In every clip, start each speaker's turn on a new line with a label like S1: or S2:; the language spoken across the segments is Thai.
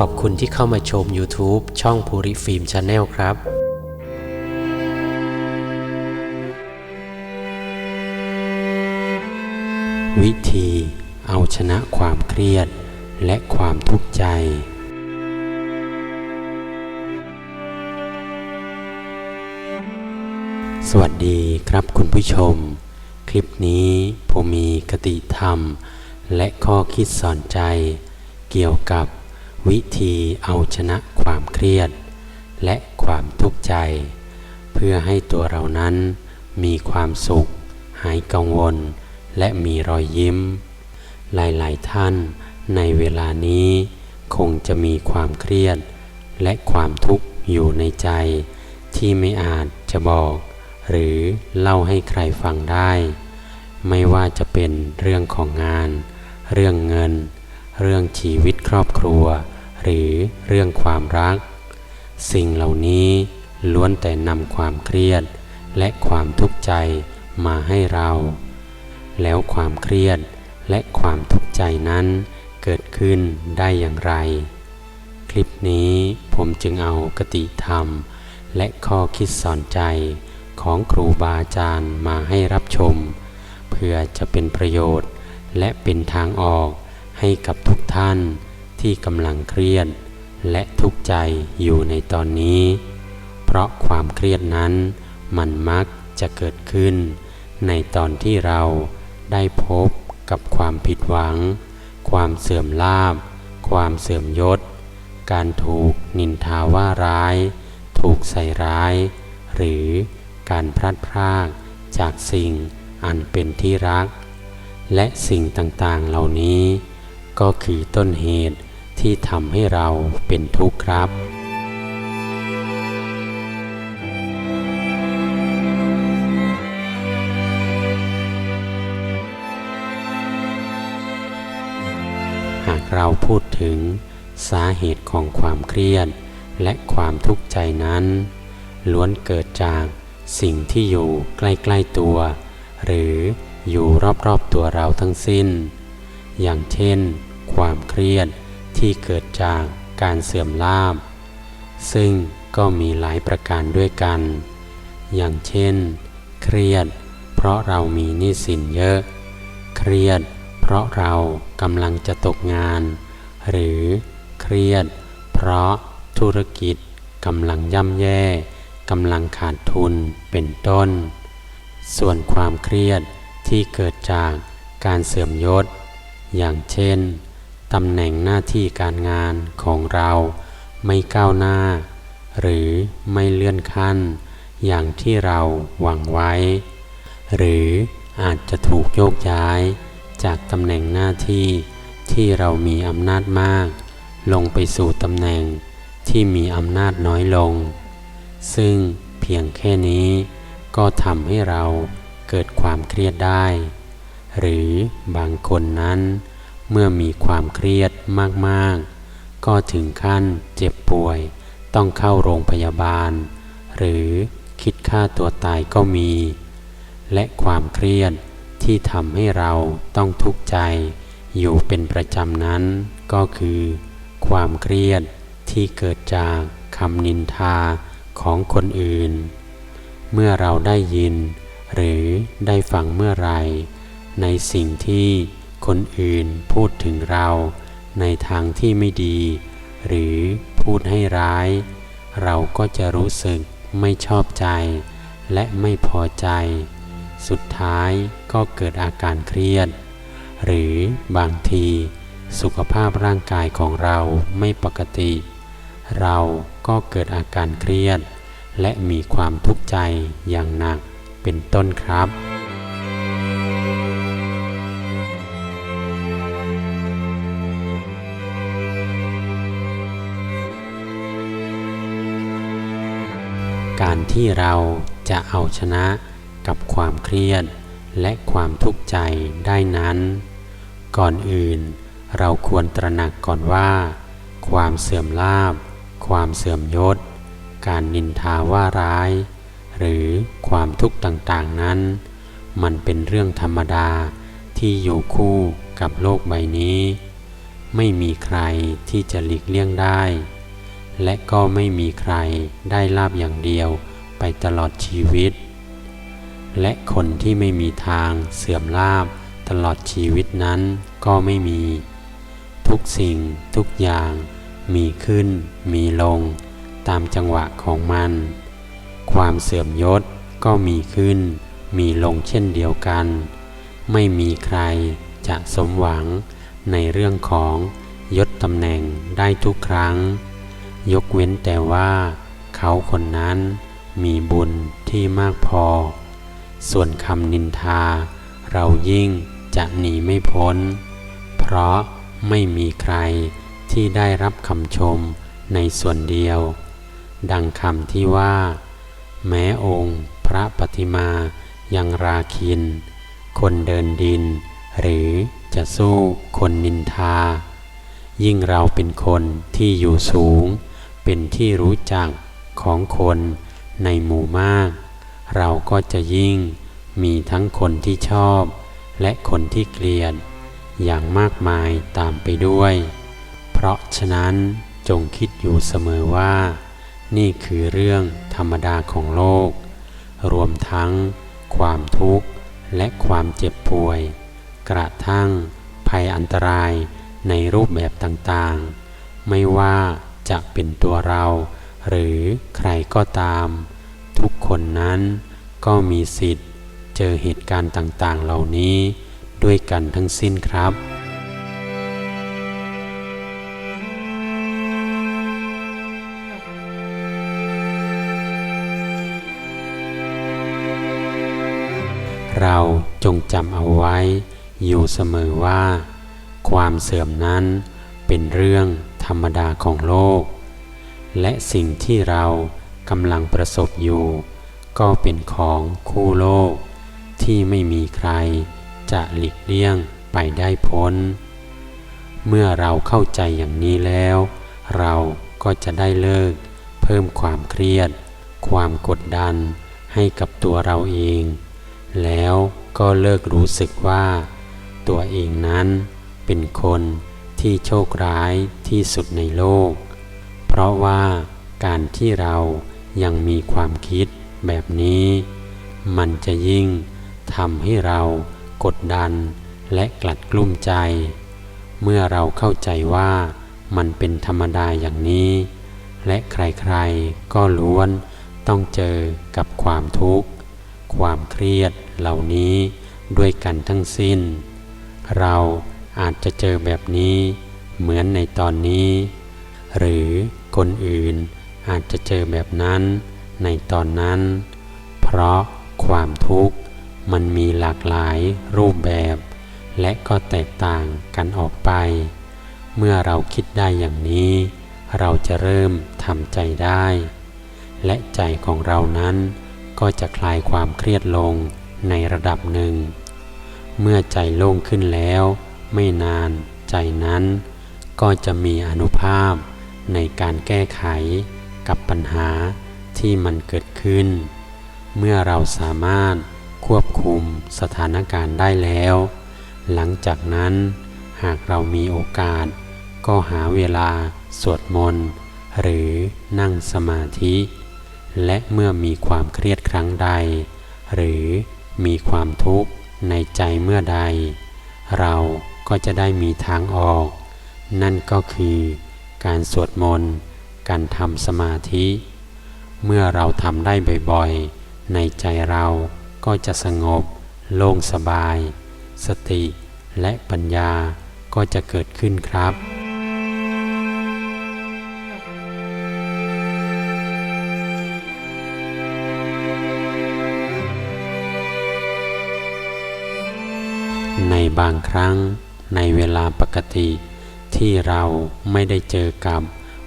S1: ขอบคุณที่เข้ามาชม YouTube ช่องภูริฟิล์มชาแนลครับวิธีเอาชนะความเครียดและความทุกข์ใจ สวัสดีครับคุณผู้ชม คลิปนี้ผมมีคติธรรม และข้อคิดสอนใจ เกี่ยวกับ วิธีเอาชนะความเครียด และความทุกข์ใจ เพื่อให้ตัวเรานั้นมีความสุข หายกังวล และมีรอยยิ้ม หลายๆท่านในเวลานี้คงจะมีความเครียด และความทุกข์อยู่ในใจ ที่ไม่อาจจะบอก หรือเล่าให้ใครฟังได้ ไม่ว่าจะเป็นเรื่องของงาน เรื่องเงิน เรื่องชีวิตครอบครัว หรือเรื่องความรัก สิ่งเหล่านี้ล้วนแต่นำความเครียดและความทุกข์ใจมาให้เรา แล้วความเครียดและความทุกข์ใจนั้นเกิดขึ้นได้อย่างไร คลิปนี้ผมจึงเอากติธรรม และข้อคิดสอนใจของครูบาอาจารย์มาให้รับชม เพื่อจะเป็นประโยชน์และเป็นทางออกให้กับทุกท่าน ที่กำลังเครียด และทุกข์ใจอยู่ในตอนนี้ เพราะความเครียดนั้นมันมักจะเกิดขึ้น ในตอนที่เราได้พบกับความผิดหวัง ความเสื่อมลาบ ความเสื่อมยศ การถูกนินทาว่าร้าย ถูกใส่ร้าย หรือการพลัดพรากจากสิ่งอันเป็นที่รัก และสิ่งต่างๆเหล่านี้ ก็คือต้นเหตุ ที่ทำให้เราเป็นทุกข์ครับ หากเราพูดถึงสาเหตุของความเครียด และความทุกข์ใจนั้น ล้วนเกิดจากสิ่งที่อยู่ใกล้ๆตัว หรืออยู่รอบๆตัวเราทั้งสิ้น อย่างเช่น ความเครียด ที่เกิดจากการเสื่อมลาบ ซึ่งก็มีหลายประการด้วยกัน อย่างเช่น เครียด เพราะเรามีหนี้สินเยอะ เครียด เพราะเรากำลังจะตกงาน หรือเครียด เพราะธุรกิจกำลังย่ำแย่กำลังขาดทุนเป็นต้น ส่วนความเครียดที่เกิดจากการเสื่อมยศ อย่างเช่น ตำแหน่งหน้าที่การงานของเราไม่ก้าวหน้า หรือไม่เลื่อนขั้น อย่างที่เราหวังไว้ หรืออาจจะถูกโยกย้าย จากตำแหน่งหน้าที่ที่เรามีอำนาจมาก ลงไปสู่ตำแหน่งที่มีอำนาจน้อยลง ซึ่งเพียงแค่นี้ก็ทำให้เราเกิดความเครียดได้ หรือบางคนนั้น เมื่อมีความเครียดมากๆ ก็ถึงขั้นเจ็บป่วย ต้องเข้าโรงพยาบาล หรือคิดฆ่าตัวตายก็มี และความเครียดที่ทำให้เราต้องทุกข์ใจ อยู่เป็นประจำนั้น ก็คือ ความเครียดที่เกิดจากคำนินทาของคนอื่น เมื่อเราได้ยิน หรือได้ฟังเมื่อไรในสิ่งที่ คนอื่นพูดถึงเราในทางที่ไม่ดี หรือพูดให้ร้าย เราก็จะรู้สึกไม่ชอบใจ และไม่พอใจ สุดท้ายก็เกิดอาการเครียด หรือบางทีสุขภาพร่างกายของเราไม่ปกติ เราก็เกิดอาการเครียด และมีความทุกข์ใจอย่างหนักเป็นต้นครับ ที่เราจะเอาชนะกับความเครียดและความทุกข์ใจได้นั้น ก่อนอื่นเราควรตระหนักก่อนว่า ความเสื่อมลาบ ความเสื่อมยศ การนินทาว่าร้าย หรือความทุกข์ต่างๆนั้น มันเป็นเรื่องธรรมดาที่อยู่คู่กับโลกใบนี้ ไม่มีใครที่จะหลีกเลี่ยงได้ และก็ไม่มีใครได้ลาบอย่างเดียว ตลอดชีวิต และคนที่ไม่มีทางเสื่อมลาบตลอดชีวิตนั้นก็ไม่มี ทุกสิ่งทุกอย่างมีขึ้น มีลง ตามจังหวะของมัน ความเสื่อมยศก็มีขึ้น มีลงเช่นเดียวกัน ไม่มีใครจะสมหวังในเรื่องของยศตำแหน่งได้ทุกครั้ง ยกเว้นแต่ว่า เขาคนนั้น มีบุญที่มากพอ ส่วนคำนินทา เรายิ่งจะหนีไม่พ้น เพราะไม่มีใครที่ได้รับคำชมในส่วนเดียว ดังคำที่ว่า แม้องค์พระปฏิมายังราคิน คนเดินดิน หรือจะสู้คนนินทา ยิ่งเราเป็นคนที่อยู่สูง เป็นที่รู้จักของคน ในหมู่มาก เราก็จะยิ่งมีทั้งคนที่ชอบ และคนที่เกลียด อย่างมากมายตามไปด้วย เพราะฉะนั้นจงคิดอยู่เสมอว่า นี่คือเรื่องธรรมดาของโลก รวมทั้งความทุกข์และความเจ็บป่วย กระทั่งภัยอันตรายในรูปแบบต่างๆ ไม่ว่าจะเป็นตัวเรา หรือใครก็ตาม ทุกคนนั้นก็มีสิทธิ์ เจอเหตุการณ์ต่างๆ เหล่านี้ด้วยกันทั้งสิ้นครับเราจงจำเอาไว้ อยู่เสมอว่า ความเสื่อมนั้นเป็นเรื่องธรรมดาของโลก และสิ่งที่เรากำลังประสบอยู่ ก็เป็นของคู่โลก ที่ไม่มีใครจะหลีกเลี่ยงไปได้พ้น เมื่อเราเข้าใจอย่างนี้แล้ว เราก็จะได้เลิก เพิ่มความเครียด ความกดดันให้กับตัวเราเอง แล้วก็เลิกรู้สึกว่า ตัวเองนั้นเป็นคนที่โชคร้ายที่สุดในโลก เพราะว่าการที่เรายังมีความคิดแบบนี้ มันจะยิ่งทำให้เรากดดันและกลัดกลุ้มใจ เมื่อเราเข้าใจว่ามันเป็นธรรมดาอย่างนี้ และใครๆก็ล้วนต้องเจอกับความทุกข์ ความเครียดเหล่านี้ด้วยกันทั้งสิ้น เราอาจจะเจอแบบนี้เหมือนในตอนนี้ หรือ คนอื่นอาจจะเจอแบบนั้นในตอนนั้น เพราะความทุกข์มันมีหลากหลายรูปแบบ และก็แตกต่างกันออกไป เมื่อเราคิดได้อย่างนี้ เราจะเริ่มทำใจได้ และใจของเรานั้นก็จะคลายความเครียดลงในระดับหนึ่ง เมื่อใจโล่งขึ้นแล้ว ไม่นานใจนั้นก็จะมีอนุภาพ ในการแก้ไขกับปัญหาที่มันเกิดขึ้น เมื่อเราสามารถควบคุมสถานการณ์ได้แล้ว หลังจากนั้นหากเรามีโอกาส ก็หาเวลาสวดมนต์หรือนั่งสมาธิ และเมื่อมีความเครียดครั้งใด หรือมีความทุกข์ในใจเมื่อใด เราก็จะได้มีทางออก นั่นก็คือ การสวดมนต์ การทำสมาธิ เมื่อเราทำได้บ่อยๆ ในใจเราก็จะสงบ โล่งสบาย สติและปัญญาก็จะเกิดขึ้นครับในบางครั้งในเวลาปกติ ที่เราไม่ได้เจอกับ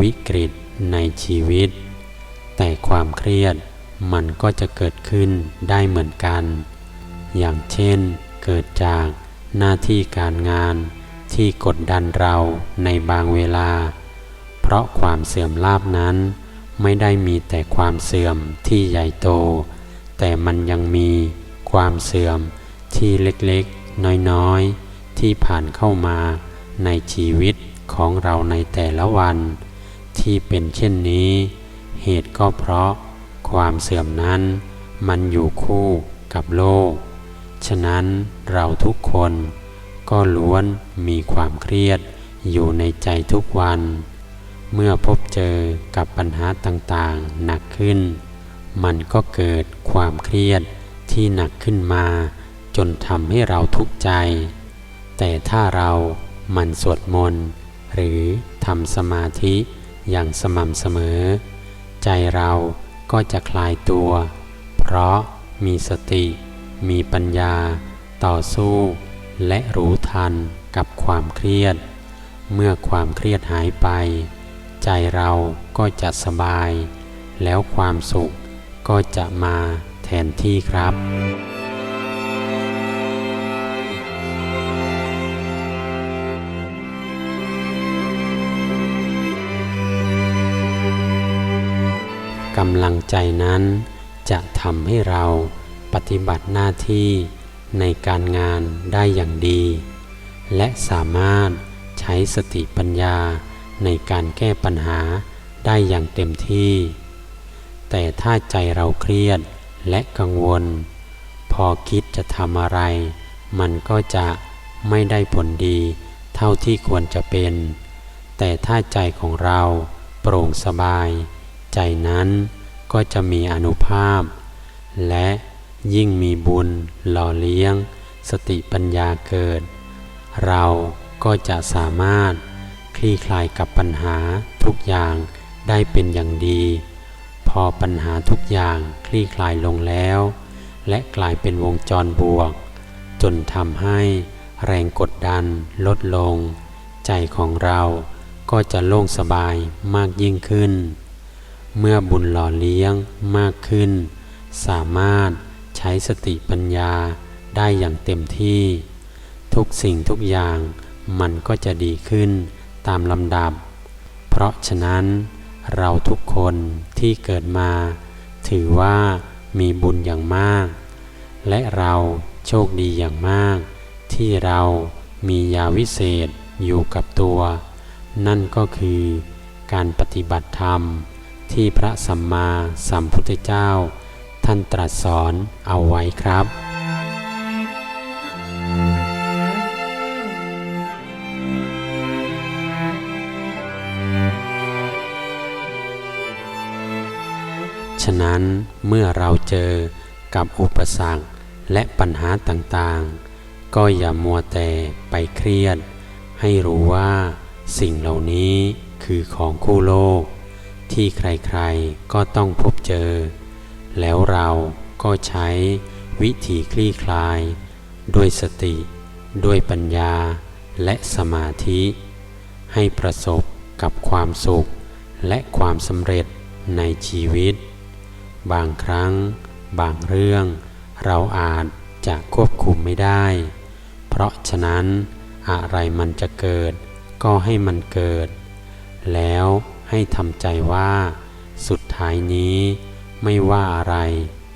S1: วิกฤตในชีวิต แต่ความเครียดมันก็จะเกิดขึ้นได้เหมือนกัน อย่างเช่น เกิดจากหน้าที่การงานที่กดดันเราในบางเวลา เพราะความเสื่อมลาบนั้น ไม่ได้มีแต่ความเสื่อมที่ใหญ่โต แต่มันยังมีความเสื่อมที่เล็กๆ น้อยๆ ที่ผ่านเข้ามา ในชีวิตของเราในแต่ละวัน ที่เป็นเช่นนี้ เหตุก็เพราะความเสื่อมนั้น มันอยู่คู่กับโลก ฉะนั้นเราทุกคนก็ล้วนมีความเครียดอยู่ในใจทุกวัน เมื่อพบเจอกับปัญหาต่างๆหนักขึ้น มันก็เกิดความเครียดที่หนักขึ้นมา จนทำให้เราทุกข์ใจ แต่ถ้าเรา มันสวดมนต์หรือทำสมาธิอย่างสม่ำเสมอ ใจเราก็จะคลายตัว เพราะมีสติ มีปัญญา ต่อสู้ และรู้ทันกับความเครียด เมื่อความเครียดหายไป ใจเราก็จะสบาย แล้วความสุขก็จะมาแทนที่ครับำลังใจนั้น จะทำให้เราปฏิบัติหน้าที่ในการงานได้อย่างดี และสามารถใช้สติปัญญาในการแก้ปัญหาได้อย่างเต็มที่ แต่ถ้าใจเราเครียดและกังวล พอคิดจะทำอะไร มันก็จะไม่ได้ผลดีเท่าที่ควรจะเป็น แต่ถ้าใจของเราโปร่งสบาย ใจนั้น ก็จะมีอนุภาพ และยิ่งมีบุญหล่อเลี้ยง สติปัญญาเกิด เราก็จะสามารถคลี่คลายกับปัญหาทุกอย่างได้เป็นอย่างดี พอปัญหาทุกอย่างคลี่คลายลงแล้ว และกลายเป็นวงจรบวก จนทำให้แรงกดดันลดลง ใจของเราก็จะโล่งสบายมากยิ่งขึ้น เมื่อบุญหล่อเลี้ยงมากขึ้น สามารถใช้สติปัญญาได้อย่างเต็มที่ ทุกสิ่งทุกอย่างมันก็จะดีขึ้นตามลำดับ เพราะฉะนั้นเราทุกคนที่เกิดมา ถือว่ามีบุญอย่างมาก และเราโชคดีอย่างมาก ที่เรามียาวิเศษอยู่กับตัว นั่นก็คือการปฏิบัติธรรม ที่พระสัมมาสัมพุทธเจ้า ท่านตรัสสอนเอาไว้ครับฉะนั้นเมื่อเราเจอกับอุปสรรคและปัญหาต่างๆ ก็อย่ามัวแต่ไปเครียด ให้รู้ว่าสิ่งเหล่านี้คือของคู่โลก ที่ใครๆก็ต้องพบเจอ แล้วเราก็ใช้วิธีคลี่คลาย ด้วยสติ ด้วยปัญญาและสมาธิ ให้ประสบกับความสุขและความสำเร็จในชีวิต บางครั้ง บางเรื่อง เราอาจจะควบคุมไม่ได้ เพราะฉะนั้นอะไรมันจะเกิดก็ให้มันเกิด แล้ว ให้ทำใจว่า สุดท้ายนี้ไม่ว่าอะไร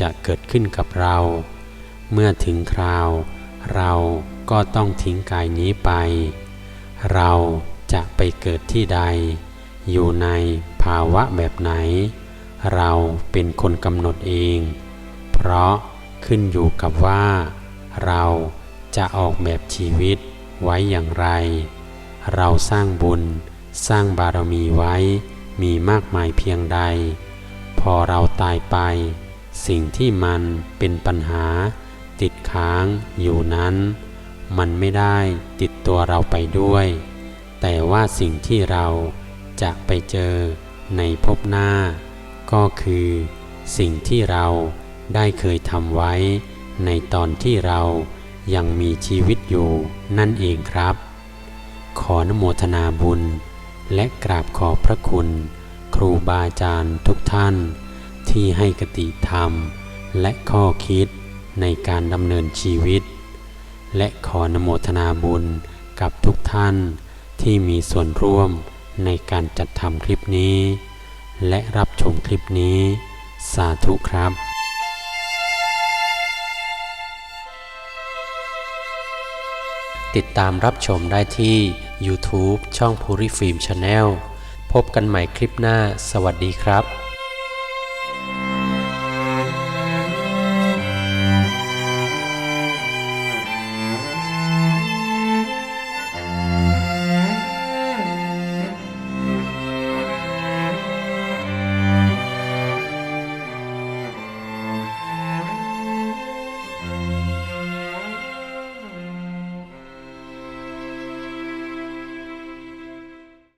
S1: จะเกิดขึ้นกับเรา เมื่อถึงคราว เราก็ต้องทิ้งกายนี้ไป เราจะไปเกิดที่ใด อยู่ในภาวะแบบไหน เราเป็นคนกำหนดเอง เพราะขึ้นอยู่กับว่า เราจะออกแบบชีวิตไว้อย่างไร เราสร้างบุญ สร้างบารมีไว้มีมากมายเพียงใด พอเราตายไป สิ่งที่มันเป็นปัญหา ติดค้างอยู่นั้น มันไม่ได้ติดตัวเราไปด้วย แต่ว่าสิ่งที่เราจะไปเจอในภพหน้า ก็คือ สิ่งที่เราได้เคยทำไว้ ในตอนที่เรายังมีชีวิตอยู่นั่นเองครับ ขอนโมทนาบุญ และกราบขอบพระคุณ ครูบาอาจารย์ทุกท่าน ที่ให้กติธรรม และข้อคิดในการดำเนินชีวิต และขอนโมทนาบุญกับทุกท่านที่มีส่วนร่วมในการจัดทำคลิปนี้ และรับชมคลิปนี้ สาธุครับติดตามรับชมได้ที่ YouTube ช่องภูริฟิล์มชาแนลพบกันใหม่คลิปหน้า สวัสดีครับ